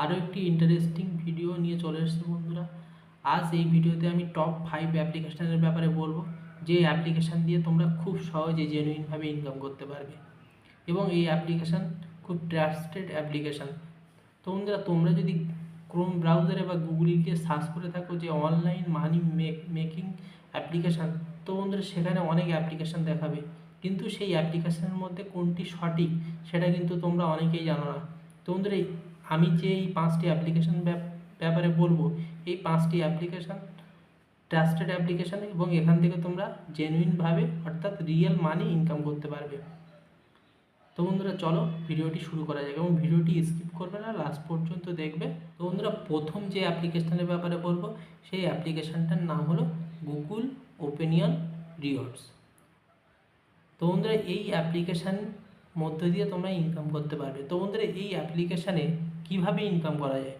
আরও একটি interesting video নিয়ে চলে এসেছি বন্ধুরা। আজ এই ভিডিওতে আমি টপ ফাইভ অ্যাপ্লিকেশানের ব্যাপারে বলব। যে অ্যাপ্লিকেশান দিয়ে তোমরা খুব সহজে জেনুইনভাবে ইনকাম করতে পারবে। এবং এই অ্যাপ্লিকেশান খুব ট্রাস্টেড অ্যাপ্লিকেশান তো বন্ধুরা, তোমরা যদি ক্রোম ব্রাউজারে বা গুগলে গিয়ে সার্চ করে থাকো যে অনলাইন মানি মেকিং অ্যাপ্লিকেশান তো বন্ধুরা সেখানে অনেক অ্যাপ্লিকেশান দেখাবে। কিন্তু সেই অ্যাপ্লিকেশানের মধ্যে কোনটি সঠিক, সেটা কিন্তু তোমরা অনেকেই জানো না। তো বন্ধুরা এই- আমি যে এই পাঁচটি অ্যাপ্লিকেশান ব্যাপারে বলব, এই পাঁচটি অ্যাপ্লিকেশান ট্রাস্টেড অ্যাপ্লিকেশান এবং এখান থেকে তোমরা জেনুইনভাবে অর্থাৎ রিয়েল মানি ইনকাম করতে পারবে। তো বন্ধুরা, চলো ভিডিওটি শুরু করা যাক এবং ভিডিওটি স্কিপ করবে না লাস্ট পর্যন্ত দেখবে। তো বন্ধুরা, প্রথম যে অ্যাপ্লিকেশানের ব্যাপারে বলব, সেই অ্যাপ্লিকেশানটার নাম হলো গুগল ওপেনিয়ন রিওয়ার্ডস তো বন্ধুরা, এই অ্যাপ্লিকেশান মধ্য দিয়ে তোমরা ইনকাম করতে পারবে। তো বন্ধুরা, এই অ্যাপ্লিকেশানে কীভাবে ইনকাম করা যায়?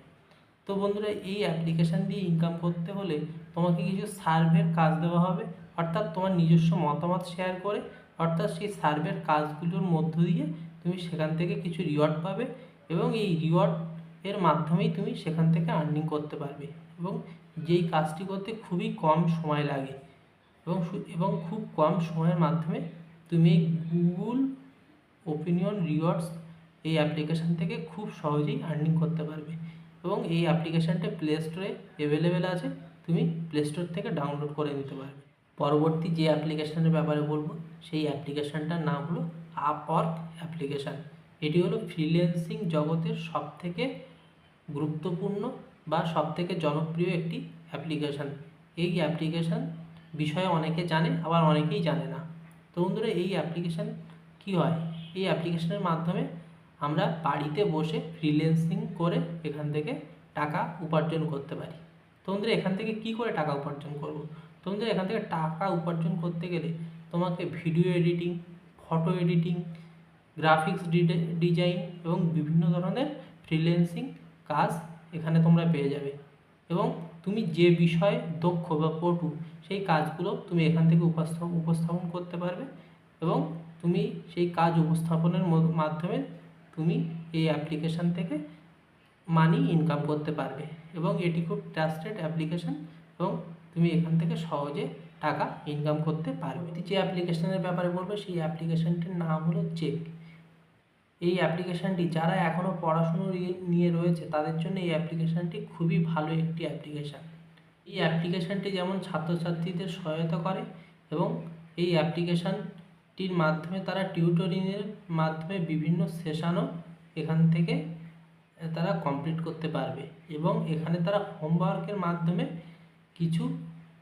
তো বন্ধুরা, এই অ্যাপ্লিকেশান দিয়ে ইনকাম করতে হলে তোমাকে কিছু সার্ভের কাজ দেওয়া হবে। অর্থাৎ তোমার নিজস্ব মতামত শেয়ার করে, অর্থাৎ সেই সার্ভের কাজগুলোর মধ্য দিয়ে তুমি সেখান থেকে কিছু রিওয়ার্ড পাবে এবং এই রিওয়ার্ড এর মাধ্যমেই তুমি সেখান থেকে আর্নিং করতে পারবে এবং যেই কাজটি করতে খুবই কম সময় লাগে এবং এবং খুব কম সময়ের মাধ্যমে তুমি গুগল ওপিনিয়ন রিওয়ার্ডস এই অ্যাপ্লিকেশান থেকে খুব সহজেই আর্নিং করতে পারবে। এবং এই অ্যাপ্লিকেশানটা প্লে স্টোরে অ্যাভেলেবেল আছে, তুমি প্লে স্টোর থেকে ডাউনলোড করে নিতে পারবে। পরবর্তী যে অ্যাপ্লিকেশানের ব্যাপারে বলব, সেই অ্যাপ্লিকেশানটার নাম হলো আপওয়ার্ক অ্যাপ্লিকেশান এটি হলো ফ্রিল্যান্সিং জগতের সবথেকে গুরুত্বপূর্ণ বা সবথেকে জনপ্রিয় একটি অ্যাপ্লিকেশান এই অ্যাপ্লিকেশান বিষয়ে অনেকে জানে, আবার অনেকেই জানে না। তো বন্ধুরা, এই অ্যাপ্লিকেশান কি হয়? এই অ্যাপ্লিকেশনের মাধ্যমে আমরা বাড়িতে বসে ফ্রিল্যান্সিং করে এখান থেকে টাকা উপার্জন করতে পারি। তো বন্ধুরা, এখান থেকে কি করে টাকা উপার্জন করব? তোমাদের এখান থেকে টাকা উপার্জন করতে গেলে তোমাকে video editing photo editing graphics design এবং বিভিন্ন ধরনের ফ্রিল্যান্সিং কাজ এখানে তোমরা পেয়ে যাবে। এবং তুমি যে বিষয়ে দক্ষ বা পটু সেই কাজগুলো তুমি এখান থেকে উপস্থাপন করতে পারবে এবং তুমি সেই কাজ উপস্থাপনের মাধ্যমে তুমি এই অ্যাপ্লিকেশান থেকে মানি ইনকাম করতে পারবে এবং এটি খুব ট্রাস্টেড অ্যাপ্লিকেশান এবং তুমি এখান থেকে সহজে টাকা ইনকাম করতে পারবে। যে অ্যাপ্লিকেশানের ব্যাপারে বলব সেই অ্যাপ্লিকেশানটির নাম হলো চেক এই অ্যাপ্লিকেশানটি যারা এখনও পড়াশুনো নিয়ে- রয়েছে তাদের জন্য এই অ্যাপ্লিকেশানটি খুবই ভালো একটি অ্যাপ্লিকেশান এই অ্যাপ্লিকেশানটি যেমন ছাত্রছাত্রীদের সহায়তা করে এবং এই অ্যাপ্লিকেশানটির মাধ্যমে, তারা টিউটোরিংয়ের মাধ্যমে বিভিন্ন সেশানও এখান থেকে তারা কমপ্লিট করতে পারবে। এবং এখানে তারা হোমওয়ার্কের মাধ্যমে কিছু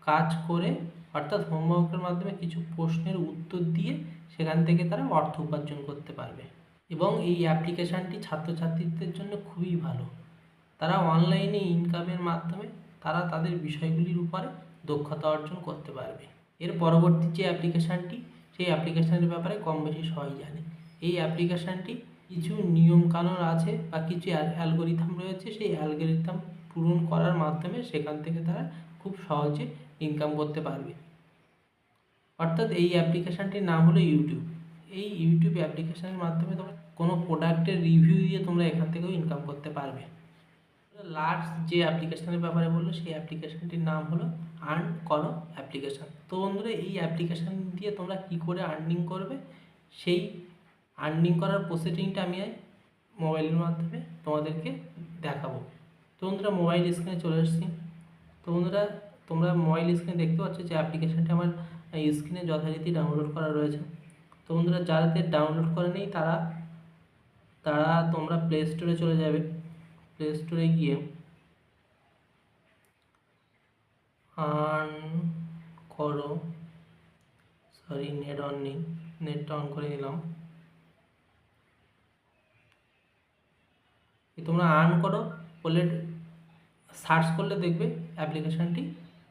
কাজ করে, অর্থাৎ হোমওয়ার্কের মাধ্যমে কিছু প্রশ্নের উত্তর দিয়ে সেখান থেকে তারা অর্থ উপার্জন করতে পারবে। এবং এই অ্যাপ্লিকেশানটি ছাত্রছাত্রীদের জন্য খুবই ভালো। তারা অনলাইনে ইনকামের মাধ্যমে তারা তাদের বিষয়গুলির উপরে দক্ষতা অর্জন করতে পারবে। এর পরবর্তী যে অ্যাপ্লিকেশানটি সেই অ্যাপ্লিকেশানের ব্যাপারে কম বেশি সবাই জানে। এই অ্যাপ্লিকেশানটি কিছু নিয়ম কানুন আছে বা কিছু অ্যালগোরিথাম রয়েছে, সেই অ্যালগোরিথাম পূরণ করার মাধ্যমে সেখান থেকে তারা খুব সহজে ইনকাম করতে পারবে। অর্থাৎ এই অ্যাপ্লিকেশানটির নাম হলো ইউটিউব এই ইউটিউব অ্যাপ্লিকেশানের মাধ্যমে তোমরা কোনো প্রোডাক্টের রিভিউ দিয়ে তোমরা এখান থেকেও ইনকাম করতে পারবে। লাস্ট যে অ্যাপ্লিকেশানের ব্যাপারে বলল, সেই অ্যাপ্লিকেশানটির নাম হলো আর্ন করো অ্যাপ্লিকেশান তো বন্ধুরা, এই অ্যাপ্লিকেশান দিয়ে তোমরা কি করে আর্নিং করবে? সেই আর্নিং করার প্রসিডিংটা আমি মোবাইলের মাধ্যমে তোমাদেরকে দেখাবো। তো বন্ধুরা মোবাইল স্ক্রিনে চলে এসেছি। তো বন্ধুরা, তোমরা মোবাইল স্ক্রিনে দেখতে পাচ্ছ যে অ্যাপ্লিকেশানটা আমার স্ক্রিনে যথারীতি ডাউনলোড করা রয়েছে। তো বন্ধুরা যাদের ডাউনলোড করে নেই, তারা তারা তোমরা প্লে স্টোরে চলে যাবে। প্লে স্টোরে গিয়ে অন করো সরি নেট অন নেই নেটটা অন করে নিলাম। তোমরা আর্ন করো বলে সার্চ করলে দেখবে অ্যাপ্লিকেশানটি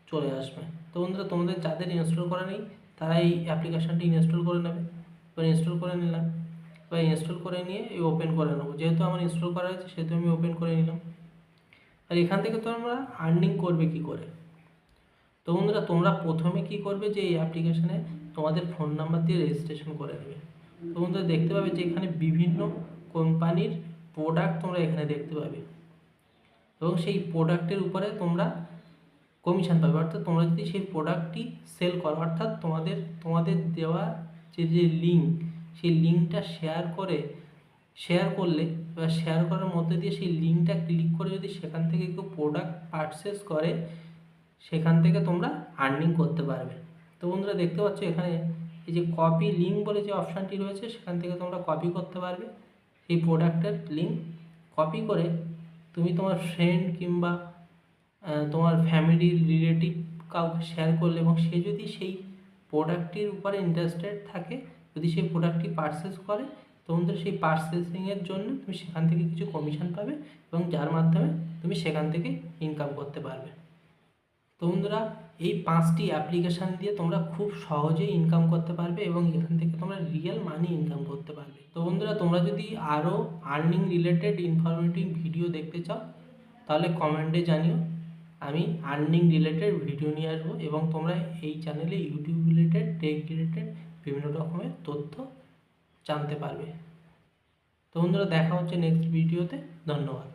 চলে আসবে। তো বন্ধুরা, তোমাদের যাদের ইনস্টল করা নেই তারা এই অ্যাপ্লিকেশানটি ইনস্টল করে নেবে। এবার ইনস্টল করে নিলাম। এবার ইনস্টল করে নিয়ে এই ওপেন করে নেব। যেহেতু আমার ইনস্টল করা আছে সেহেতু আমি ওপেন করে নিলাম। আর এখান থেকে তোমরা আর্নিং করবে কি করে? তো বন্ধুরা, তোমরা প্রথমে কি করবে যে এই অ্যাপ্লিকেশানে তোমাদের ফোন নাম্বার দিয়ে রেজিস্ট্রেশন করে নেবে। তো বন্ধুরা, দেখতে পাবে যে এখানে বিভিন্ন কোম্পানির প্রোডাক্ট তোমরা এখানে দেখতে পাবে। এবং সেই প্রোডাক্টের উপরে তোমরা কমিশন পাবে। অর্থাৎ তোমরা যদি সেই প্রোডাক্টটি সেল করো, অর্থাৎ তোমাদের তোমাদের দেওয়া যে যে লিঙ্ক সেই লিঙ্কটা শেয়ার করে শেয়ার করলে, এবার শেয়ার করার মধ্যে দিয়ে সেই লিঙ্কটা ক্লিক করে যদি সেখান থেকে কেউ প্রোডাক্ট পারচেস করে সেখান থেকে তোমরা আর্নিং করতে পারবে। তো বন্ধুরা দেখতে পাচ্ছ এখানে এই যে কপি লিঙ্ক বলে যে অপশানটি রয়েছে, সেখান থেকে তোমরা কপি করতে পারবে সেই প্রোডাক্টের লিঙ্ক কপি করে তুমি তোমার ফ্রেন্ড কিংবা তোমার ফ্যামিলির রিলেটিভ কাউকে শেয়ার করলে এবং সে যদি সেই প্রোডাক্টটির উপরে ইন্টারেস্টেড থাকে, যদি সেই প্রোডাক্টটি পারচেস করে তোমাদের সেই পারচেসিংয়ের জন্য তুমি সেখান থেকে কিছু কমিশন পাবে এবং যার মাধ্যমে তুমি সেখান থেকে ইনকাম করতে পারবে। তো এই পাঁচটি অ্যাপ্লিকেশান দিয়ে তোমরা খুব সহজেই ইনকাম করতে পারবে এবং এখান থেকে তোমরা রিয়েল মানি ইনকাম করতে পারবে। তো বন্ধুরা, তোমরা যদি আরও আর্নিং রিলেটেড ইনফরমেটিভ ভিডিও দেখতে চাও, তাহলে কমেন্টে জানিও। আমি আর্নিং রিলেটেড ভিডিও নিয়ে আসব এবং তোমরা এই চ্যানেলে ইউটিউব রিলেটেড টেক রিলেটেড বিভিন্ন রকমের তথ্য জানতে পারবে। তো বন্ধুরা, দেখা হচ্ছে নেক্সট ভিডিওতে ধন্যবাদ।